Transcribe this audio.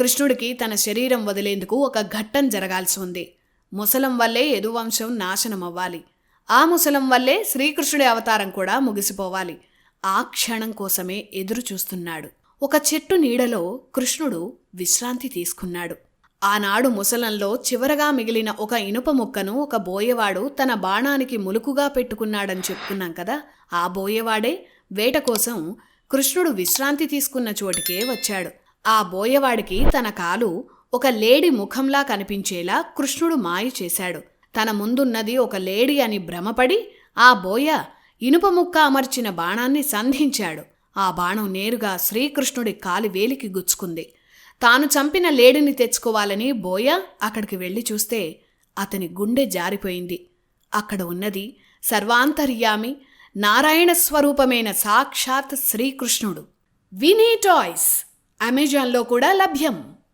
కృష్ణుడికి తన శరీరం వదిలేందుకు ఒక ఘట్టం జరగాల్సి ఉంది. ముసలం వల్లే యదువంశం నాశనమవ్వాలి. ఆ ముసలం వల్లే శ్రీకృష్ణుడి అవతారం కూడా ముగిసిపోవాలి. ఆ క్షణం కోసమే ఎదురు చూస్తున్నాడు ఒక చెట్టు నీడలో కృష్ణుడు విశ్రాంతి తీసుకున్నాడు. ఆనాడు ముసలంలో చివరగా మిగిలిన ఒక ఇనుప ముక్కను ఒక బోయవాడు తన బాణానికి ములుకుగా పెట్టుకున్నాడని చెప్పుకున్నాం కదా ఆ బోయవాడే వేట కోసం కృష్ణుడు విశ్రాంతి తీసుకున్న చోటికే వచ్చాడు. ఆ బోయవాడికి తన కాలు ఒక లేడి ముఖంలా కనిపించేలా కృష్ణుడు మాయ చేశాడు. తన ముందున్నది ఒక లేడి అని భ్రమపడి ఆ బోయ ఇనుప ముక్క అమర్చిన బాణాన్ని సంధించాడు. ఆ బాణం నేరుగా శ్రీకృష్ణుడి కాలి వేలికి గుచ్చుకుంది. తాను చంపిన లేడిని తెచ్చుకోవాలని బోయ అక్కడికి వెళ్ళి చూస్తే అతని గుండె జారిపోయింది. అక్కడ ఉన్నది సర్వాంతర్యామి నారాయణ స్వరూపమైన సాక్షాత్ శ్రీకృష్ణుడు. వినీ టాయ్స్! అమెజాన్లో కూడా లభ్యం.